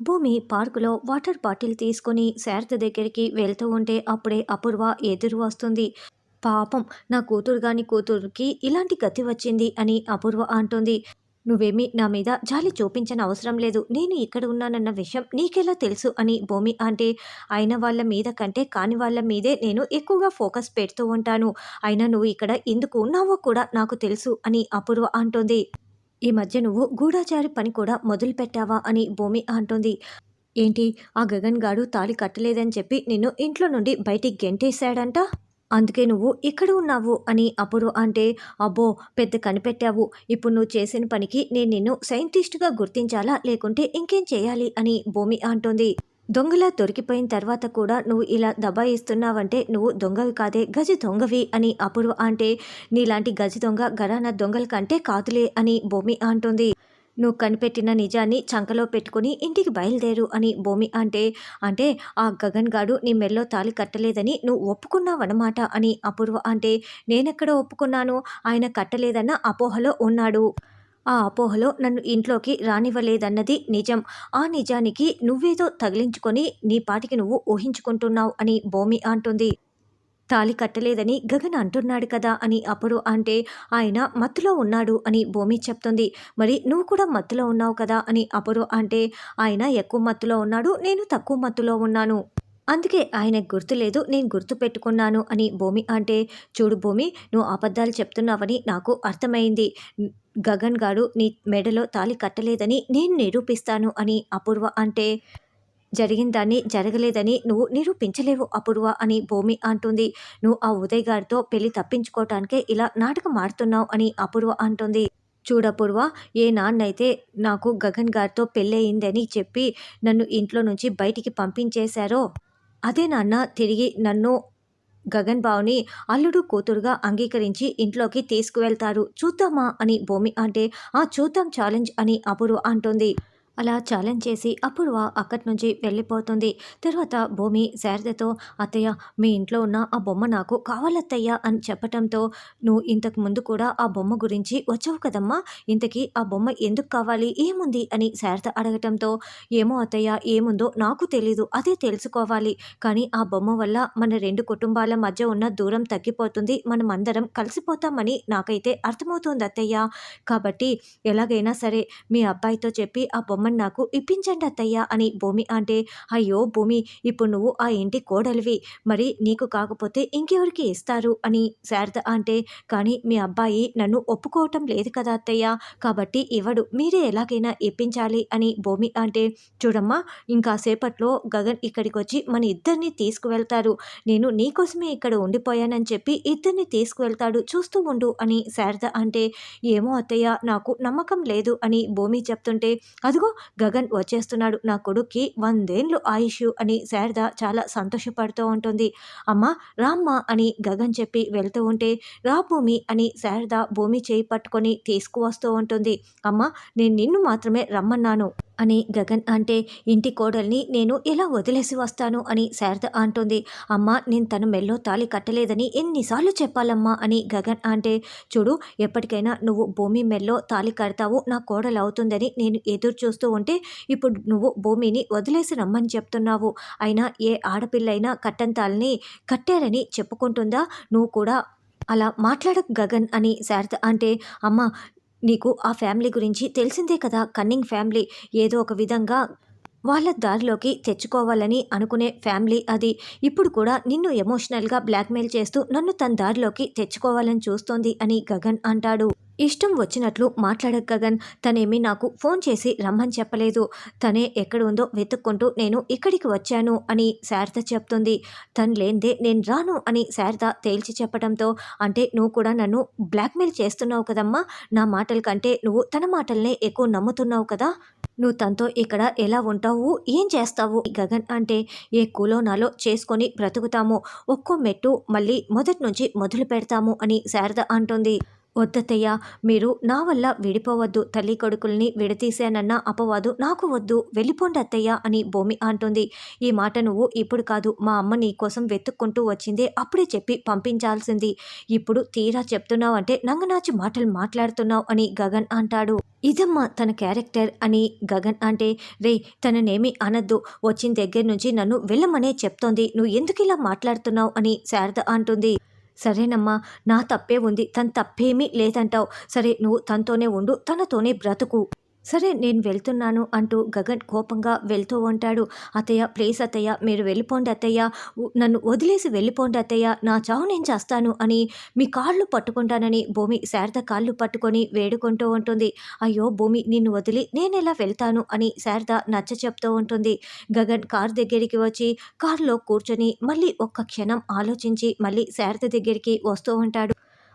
భూమి పార్కులో water bottle తీసుకొని శారద దగ్గరికి వెళ్తూ ఉంటే అప్పుడే అపూర్వ ఎదురు వస్తుంది. పాపం నా కూతురు గాని కూతురుకి ఇలాంటి గతి వచ్చింది అని అపూర్వ అంటుంది. నువ్వేమీ నా మీద జాలి చూపించని అవసరం లేదు. నేను ఇక్కడ ఉన్నానన్న విషయం నీకెలా తెలుసు అని భూమి అంటే అయిన వాళ్ళ మీద కంటే కాని వాళ్ళ మీదే నేను ఎక్కువగా ఫోకస్ పెడుతూ ఉంటాను. అయినా నువ్వు ఇక్కడ ఎందుకు ఉన్నావో కూడా నాకు తెలుసు అని అపూర్వ అంటుంది. ఈ మధ్య నువ్వు గూఢాచారి పని కూడా మొదలు పెట్టావా అని భూమి అంటుంది. ఏంటి? ఆ గగన్ గాడు తాళి కట్టలేదని చెప్పి నిన్ను ఇంట్లో నుండి బయటికి గెంటేశాడంట? అందుకే నువ్వు ఇక్కడ ఉన్నావు అని అప్పుడు అంటే అబ్బో పెద్ద కనిపెట్టావు. ఇప్పుడు నువ్వు చేసిన పనికి నేను నిన్ను సైంటిస్ట్గా గుర్తించాలా? లేకుంటే ఇంకేం చేయాలి? అని భూమి అంటోంది. దొంగలా దొరికిపోయిన తర్వాత కూడా నువ్వు ఇలా దబాయిస్తున్నావంటే నువ్వు దొంగవి కాదే గజి దొంగవి అని అపూర్వ అంటే నీలాంటి గజి దొంగ గరాన దొంగల కంటే కాదులే అని భూమి అంటుంది. నువ్వు కనిపెట్టిన నిజాన్ని చంకలో పెట్టుకుని ఇంటికి బయలుదేరు అని భూమి అంటే అంటే ఆ గగన్ గాడు నీ మెల్లో తాలి కట్టలేదని నువ్వు ఒప్పుకున్నావన్నమాట అని అపూర్వ అంటే నేనెక్కడ ఒప్పుకున్నాను? ఆయన కట్టలేదన్న అపోహలో ఉన్నాడు. ఆ అపోహలో నన్ను ఇంట్లోకి రానివ్వలేదన్నది నిజం. ఆ నిజానికి నువ్వేదో తగిలించుకొని నీ పాటికి నువ్వు ఊహించుకుంటున్నావు అని భూమి అంటుంది. తాలి కట్టలేదని గగన్ అంటున్నాడు కదా అని అప్పుడు అంటే ఆయన మత్తులో ఉన్నాడు అని భూమి చెప్తుంది. మరి నువ్వు కూడా మత్తులో ఉన్నావు కదా అని అప్పుడు అంటే ఆయన ఎక్కువ మత్తులో ఉన్నాడు నేను తక్కువ మత్తులో ఉన్నాను. అందుకే ఆయన గుర్తులేదు నేను గుర్తు పెట్టుకున్నాను అని భూమి అంటే చూడు భూమి నువ్వు అబద్ధాలు చెప్తున్నావని నాకు అర్థమైంది. గగన్ గారు నీ మెడలో తాలి కట్టలేదని నేను నిరూపిస్తాను అని అపూర్వ అంటే జరిగిన దాన్ని జరగలేదని నువ్వు నిరూపించలేవు అపూర్వ అని భూమి అంటుంది. నువ్వు ఆ ఉదయ్ గారితో పెళ్ళి తప్పించుకోవటానికే ఇలా నాటకం ఆడుతున్నావు అని అపూర్వ అంటుంది. చూడపూర్వ ఏ నాన్నైతే నాకు గగన్ గారితో పెళ్ళయిందని చెప్పి నన్ను ఇంట్లో నుంచి బయటికి పంపించేశారో అదే నాన్న తిరిగి నన్ను గగన్ బావుని అల్లుడు కూతురుగా అంగీకరించి ఇంట్లోకి తీసుకువెళ్తారు. చూద్దామా అని భూమి అంటే ఆ చూద్దాం ఛాలెంజ్ అని అపూర్వ అంటుంది. అలా ఛాలెంజ్ చేసి అపూర్వ అక్కడి నుంచి వెళ్ళిపోతుంది. తర్వాత భూమి శారదతో అత్తయ్య మీ ఇంట్లో ఉన్న ఆ బొమ్మ నాకు కావాలత్తయ్య అని చెప్పటంతో నువ్వు ఇంతకు ముందు కూడా ఆ బొమ్మ గురించి వచ్చావు కదమ్మా? ఇంతకీ ఆ బొమ్మ ఎందుకు కావాలి? ఏముంది? అని శారద అడగటంతో ఏమో అత్తయ్య ఏముందో నాకు తెలీదు. అదే తెలుసుకోవాలి. కానీ ఆ బొమ్మ వల్ల మన రెండు కుటుంబాల మధ్య ఉన్న దూరం తగ్గిపోతుంది. మనం అందరం కలిసిపోతామని నాకైతే అర్థమవుతుంది అత్తయ్య. కాబట్టి ఎలాగైనా సరే మీ అబ్బాయితో చెప్పి ఆ బొమ్మ బొమ్మని నాకు ఇప్పించండి అత్తయ్య అని భూమి అంటే అయ్యో భూమి ఇప్పుడు నువ్వు ఆ ఇంటి కోడలివి. మరి నీకు కాకపోతే ఇంకెవరికి ఇస్తారు? అని శారద అంటే కానీ మీ అబ్బాయి నన్ను ఒప్పుకోవటం లేదు కదా అత్తయ్య. కాబట్టి ఇవ్వడు. మీరే ఎలాగైనా ఇప్పించాలి. అని భూమి అంటే చూడమ్మా ఇంకా సేపట్లో గగన్ ఇక్కడికి వచ్చి మన ఇద్దరిని తీసుకువెళ్తారు. నేను నీకోసమే ఇక్కడ ఉండిపోయానని చెప్పి ఇద్దరిని తీసుకువెళ్తాడు. చూస్తూ ఉండు అని శారద అంటే ఏమో అత్తయ్య నాకు నమ్మకం లేదు అని భూమి చెప్తుంటే అదిగో గగన్ వచ్చేస్తున్నాడు. నా కొడుక్కి వందేండ్లు ఆయుష్ అని శారద చాలా సంతోషపడుతూ ఉంటుంది. అమ్మ రామ్మ అని గగన్ చెప్పి వెళ్తూ ఉంటే రా భూమి అని శారద భూమి చేయి పట్టుకొని తీసుకువస్తూ ఉంటుంది. అమ్మ నేను నిన్ను మాత్రమే రమ్మన్నాను. అని గగన్ అంటే ఇంటి కోడల్ని నేను ఎలా వదిలేసి వస్తాను అని శారద అంటుంది. అమ్మ నేను తన మెల్లో తాళి కట్టలేదని ఎన్నిసార్లు చెప్పాలమ్మా అని గగన్ అంటే చూడు ఎప్పటికైనా నువ్వు భూమి మెల్లో తాళి కడతావు నా కోడలు అవుతుందని నేను ఎదురు చూస్తూ ఉంటే ఇప్పుడు నువ్వు భూమిని వదిలేసి రమ్మని చెప్తున్నావు. అయినా ఏ ఆడపిల్లైనా కట్టంతాల్ని కట్టారని చెప్పుకుంటుందా? నువ్వు కూడా అలా మాట్లాడకు గగన్ అని శారద అంటే అమ్మ నీకు ఆ ఫ్యామిలీ గురించి తెలిసిందే కదా? కన్నింగ్ ఫ్యామిలీ ఏదో ఒక విధంగా వాళ్ళ దారిలోకి తెచ్చుకోవాలని అనుకునే ఫ్యామిలీ అది. ఇప్పుడు కూడా నిన్ను ఎమోషనల్గా బ్లాక్మెయిల్ చేస్తూ నన్ను తన దారిలోకి తెచ్చుకోవాలని చూస్తోంది అని గగన్ అంటాడు. ఇష్టం వచ్చినట్లు మాట్లాడక గగన్. తనేమి నాకు ఫోన్ చేసి రమ్మని చెప్పలేదు. తనే ఎక్కడ ఉందో వెతుక్కుంటూ నేను ఇక్కడికి వచ్చాను అని శారద చెప్తుంది. తను లేందే నేను రాను అని శారద తేల్చి చెప్పడంతో అంటే నువ్వు కూడా నన్ను బ్లాక్మెయిల్ చేస్తున్నావు కదమ్మా. నా మాటల కంటే నువ్వు తన మాటలనే ఎక్కువ నమ్ముతున్నావు కదా. నువ్వు తనతో ఇక్కడ ఎలా ఉంటావు? ఏం చేస్తావు? గగన్ అంటే ఏ కులోనాలో చేసుకొని బ్రతుకుతాము. ఒక్కో మెట్టు మళ్ళీ మొదటి నుంచి మొదలు పెడతాము అని శారద అంటుంది. వద్దతయ్య మీరు నా వల్ల విడిపోవద్దు. తల్లి కొడుకుల్ని విడతీశానన్న అపవాదు నాకు వద్దు. వెళ్ళిపోండి అత్తయ్య అని భూమి అంటుంది. ఈ మాట నువ్వు ఇప్పుడు కాదు మా అమ్మ నీ కోసం వెతుక్కుంటూ వచ్చిందే అప్పుడే చెప్పి పంపించాల్సింది. ఇప్పుడు తీరా చెప్తున్నావు అంటే నంగనాచి మాటలు మాట్లాడుతున్నావు అని గగన్ అంటాడు. ఇదమ్మా తన క్యారెక్టర్ అని గగన్ అంటే రే తననేమి అనద్దు. వచ్చిన దగ్గర నుంచి నన్ను వెళ్ళమనే చెప్తోంది. నువ్వు ఎందుకు ఇలా మాట్లాడుతున్నావు అని శారద అంటుంది. సరేనమ్మా నా తప్పే ఉంది తన తప్పేమీ లేదంటావు. సరే నువ్వు తనతోనే ఉండు తనతోనే బ్రతుకు. సరే నేను వెళ్తున్నాను అంటూ గగన్ కోపంగా వెళ్తూ ఉంటాడు. అత్తయ్య ప్లీజ్ అత్తయ్య మీరు వెళ్ళిపోండి అత్తయ్య. నన్ను వదిలేసి వెళ్ళిపోండి అత్తయ్య. నా చావు నేను చేస్తాను అని మీ కాళ్ళు పట్టుకుంటానని భూమి శారద కాళ్ళు పట్టుకొని వేడుకుంటూ ఉంటుంది. అయ్యో భూమి నిన్ను వదిలి నేను ఎలా వెళ్తాను అని శారద నచ్చ చెప్తూ ఉంటుంది. గగన్ కార్ దగ్గరికి వచ్చి కారులో కూర్చొని మళ్ళీ ఒక్క క్షణం ఆలోచించి మళ్ళీ శారద దగ్గరికి వస్తూ ఉంటాడు.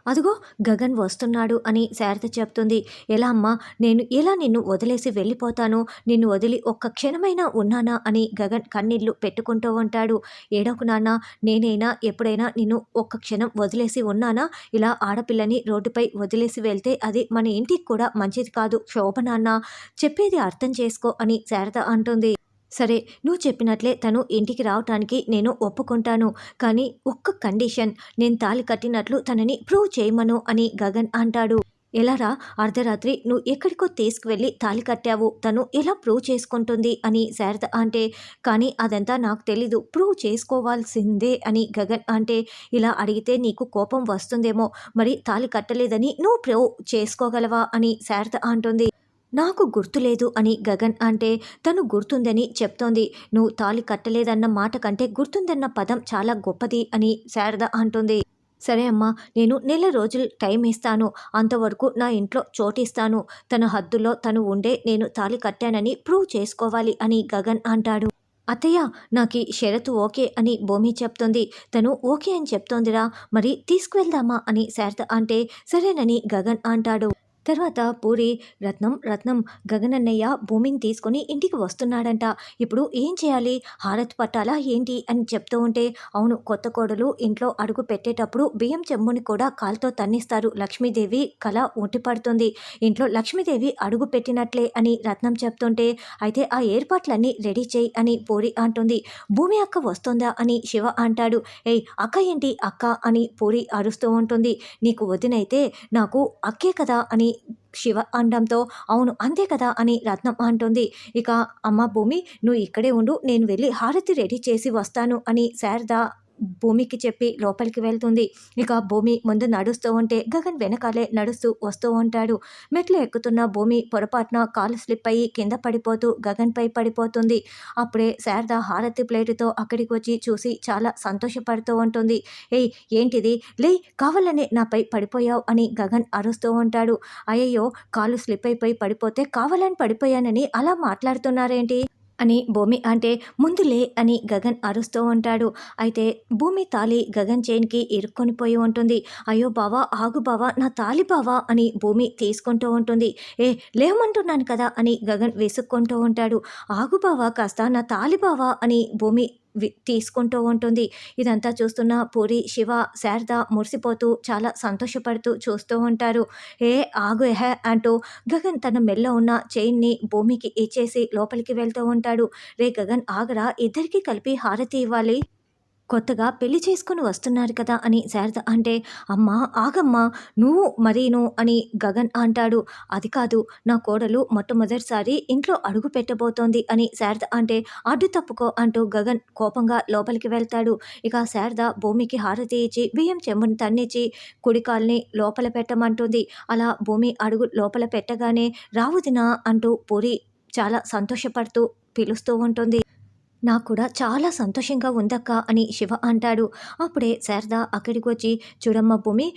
అదిగో గగన్ వస్తున్నాడు అని శారద చెప్తుంది. ఎలా అమ్మా నేను ఎలా నిన్ను వదిలేసి వెళ్ళిపోతాను? నిన్ను వదిలి ఒక్క క్షణమైనా ఉన్నానా? అని గగన్ కన్నీళ్ళు పెట్టుకుంటూ ఉంటాడు. ఏడోకు నాన్న నేనైనా ఎప్పుడైనా నిన్ను ఒక్క క్షణం వదిలేసి ఉన్నానా? ఇలా ఆడపిల్లని రోడ్డుపై వదిలేసి వెళ్తే అది మన ఇంటికి కూడా మంచిది కాదు. శోభ నాన్న చెప్పేది అర్థం చేసుకో అని శారద అంటుంది. సరే నువ్వు చెప్పినట్లే తను ఇంటికి రావటానికి నేను ఒప్పుకుంటాను. కానీ ఒక్క కండిషన్ నేను తాళి కట్టినట్లు తనని ప్రూవ్ చేయమను అని గగన్ అంటాడు. ఎలారా అర్ధరాత్రి నువ్వు ఎక్కడికో తీసుకువెళ్ళి తాళి కట్టావు. తను ఎలా ప్రూవ్ చేసుకుంటుంది అని శారద అంటే కానీ అదంతా నాకు తెలీదు. ప్రూవ్ చేసుకోవాల్సిందే అని గగన్ అంటే ఇలా అడిగితే నీకు కోపం వస్తుందేమో. మరి తాళి కట్టలేదని నువ్వు ప్రూవ్ చేసుకోగలవా అని శారద అంటుంది. నాకు గుర్తులేదు అని గగన్ అంటే తను గుర్తుందని చెప్తోంది. నువ్వు తాళి కట్టలేదన్న మాట కంటే గుర్తుందన్న పదం చాలా గొప్పది అని శారద అంటుంది. సరే అమ్మా నేను నెల రోజులు టైం ఇస్తాను. అంతవరకు నా ఇంట్లో చోటిస్తాను. తన హద్దులో తను ఉండే నేను తాళి కట్టానని ప్రూవ్ చేసుకోవాలి అని గగన్ అంటాడు. అత్తయ్య నాకు ఈ షరతు ఓకే అని భూమి చెప్తుంది. తను ఓకే అని చెప్తోందిరా మరి తీసుకువెళ్దామా అని శారద అంటే సరేనని గగన్ అంటాడు. తర్వాత పూరి రత్నం రత్నం గగనన్నయ్య భూమిని తీసుకొని ఇంటికి వస్తున్నాడంట. ఇప్పుడు ఏం చేయాలి? హారతి పట్టాలా ఏంటి? అని చెప్తూ ఉంటే అవును కొత్త కోడలు ఇంట్లో అడుగు పెట్టేటప్పుడు బియ్యం చెమ్ముని కూడా కాలుతో తన్నిస్తారు. లక్ష్మీదేవి కళ ఒంటిపడుతుంది ఇంట్లో లక్ష్మీదేవి అడుగు పెట్టినట్లే అని రత్నం చెప్తుంటే అయితే ఆ ఏర్పాట్లన్నీ రెడీ చేయి అని పూరి అంటుంది. భూమి అక్క వస్తుందా అని శివ అంటాడు. ఏయ్ అక్క ఏంటి అక్క అని పూరి అరుస్తూ ఉంటుంది. నీకు వదినైతే నాకు అక్కే కదా అని శివ అనడంతో అవును అంతే కదా అని రత్నం అంటుంది. ఇక అమ్మ భూమి నువ్వు ఇక్కడే ఉండు నేను వెళ్ళి హారతి రెడీ చేసి వస్తాను అని శారద భూమికి చెప్పి లోపలికి వెళ్తుంది. ఇక భూమి ముందు నడుస్తూ ఉంటే గగన్ వెనకాలే నడుస్తూ వస్తూ ఉంటాడు. మెట్లు ఎక్కుతున్న భూమి పొరపాటున కాలు స్లిప్ అయ్యి కింద పడిపోతూ గగన్పై పడిపోతుంది. అప్పుడే శారద హారతి ప్లేటుతో అక్కడికి వచ్చి చూసి చాలా సంతోషపడుతూ ఉంటుంది. ఏయ్ ఏంటిది? లే కావాలనే నాపై పడిపోయావు అని గగన్ అరుస్తూ ఉంటాడు. అయ్యయ్యో కాలు స్లిప్ అయిపోయి పడిపోతే కావాలని పడిపోయానని అలా మాట్లాడుతున్నారేంటి? అని భూమి అంటే ముందులే అని గగన్ అరుస్తూ ఉంటాడు. అయితే భూమి తాలి గగన్ చైన్కి ఇరుక్కొని పోయి ఉంటుంది. అయ్యో బావా ఆగు బావా నా తాలి బావా అని భూమి తీసుకుంటూ ఉంటుంది. ఏ లేవమంటున్నాను కదా అని గగన్ వేసుకుంటూ ఉంటాడు. ఆగు బావా కాస్త నా తాలి బావా అని భూమి తీసుకుంటూ ఉంటుంది. ఇదంతా చూస్తున్న పూరి శివ శారద మురిసిపోతూ చాలా సంతోషపడుతూ చూస్తూ ఉంటారు. ఏ ఆగు ఎహ అంటూ గగన్ తన మెల్లో ఉన్న చైన్ని భూమికి ఇచ్చేసి లోపలికి వెళ్తూ ఉంటాడు. రే గగన్ ఆగరా ఇద్దరికి కలిపి హారతి ఇవ్వాలి. కొత్తగా పెళ్ళి చేసుకుని వస్తున్నారు కదా అని శారద అంటే అమ్మా ఆగమ్మా నువ్వు మరీను అని గగన్ అంటాడు. అది కాదు నా కోడలు మొట్టమొదటిసారి ఇంట్లో అడుగు పెట్టబోతోంది అని శారద అంటే అడ్డు తప్పుకో అంటూ గగన్ కోపంగా లోపలికి వెళ్తాడు. ఇక శారద భూమికి హారతి ఇచ్చి బియ్యం చెంబుని తన్నిచ్చి కుడికాల్ని లోపల పెట్టమంటుంది. అలా భూమి అడుగు లోపల పెట్టగానే రావుదినా అంటూ పూరి చాలా సంతోషపడుతూ పిలుస్తూ ఉంటుంది. నాకు కూడా చాలా సంతోషంగా ఉందక్క అని శివ అంటాడు. అప్పుడే శారద అక్కడికి వచ్చి చూడమ్మ భూమి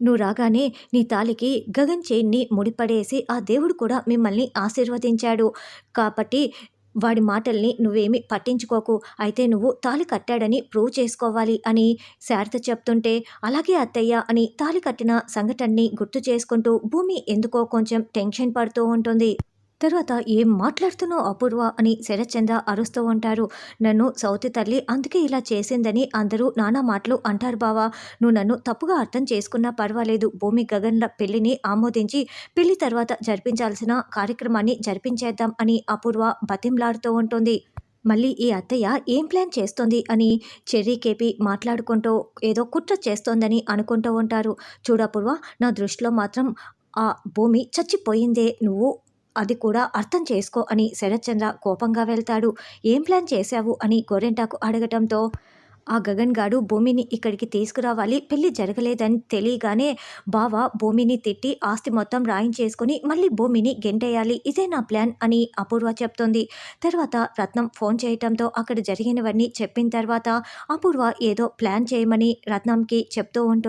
నువ్వు రాగానే నీ తాలికి గగన్ చైన్ని ముడిపడేసి ఆ దేవుడు కూడా మిమ్మల్ని ఆశీర్వదించాడు. కాబట్టి వాడి మాటల్ని నువ్వేమి పట్టించుకోకు. అయితే నువ్వు తాలి కట్టాడని ప్రూవ్ చేసుకోవాలి అని శారద చెప్తుంటే అలాగే అత్తయ్య అని తాలి కట్టిన సంఘటనని గుర్తు చేసుకుంటూ భూమి ఎందుకో కొంచెం టెన్షన్ పడుతూ ఉంటుంది. తర్వాత ఏం మాట్లాడుతున్నావు అపూర్వ అని శరత్చంద్ర అరుస్తూ ఉంటారు. నన్ను సౌతి తల్లి అందుకే ఇలా చేసిందని అందరూ నానా మాటలు అంటారు బావా. నువ్వు నన్ను తప్పుగా అర్థం చేసుకున్నా పర్వాలేదు. భూమి గగన్ల పెళ్ళిని ఆమోదించి పెళ్ళి తర్వాత జరిపించాల్సిన కార్యక్రమాన్ని జరిపించేద్దాం అని అపూర్వ బతింలాడుతూ ఉంటుంది. మళ్ళీ ఈ అత్తయ్య ఏం ప్లాన్ చేస్తోంది అని చెర్రీ కేపి మాట్లాడుకుంటూ ఏదో కుట్ర చేస్తోందని అనుకుంటూ ఉంటారు. చూడపూర్వ నా దృష్టిలో మాత్రం ఆ భూమి చచ్చిపోయిందే. నువ్వు అది కూడా అర్థం చేసుకో అని శరత్చంద్ర కోపంగా వెళ్తాడు. ఏం ప్లాన్ చేశావు? అని గోరెంటాకు అడగటంతో ఆ గగన్ గాడు భూమిని ఇక్కడికి తీసుకురావాలి. పెళ్ళి జరగలేదని తెలియగానే బావ భూమిని తిట్టి ఆస్తి మొత్తం రాయించేసుకుని మళ్ళీ భూమిని గెంటేయాలి. ఇదే నా ప్లాన్ అని అపూర్వ చెప్తుంది. తర్వాత రత్నం ఫోన్ చేయటంతో అక్కడ జరిగినవన్నీ చెప్పిన తర్వాత అపూర్వ ఏదో ప్లాన్ చేయమని రత్నంకి చెప్తూ ఉంటుంది.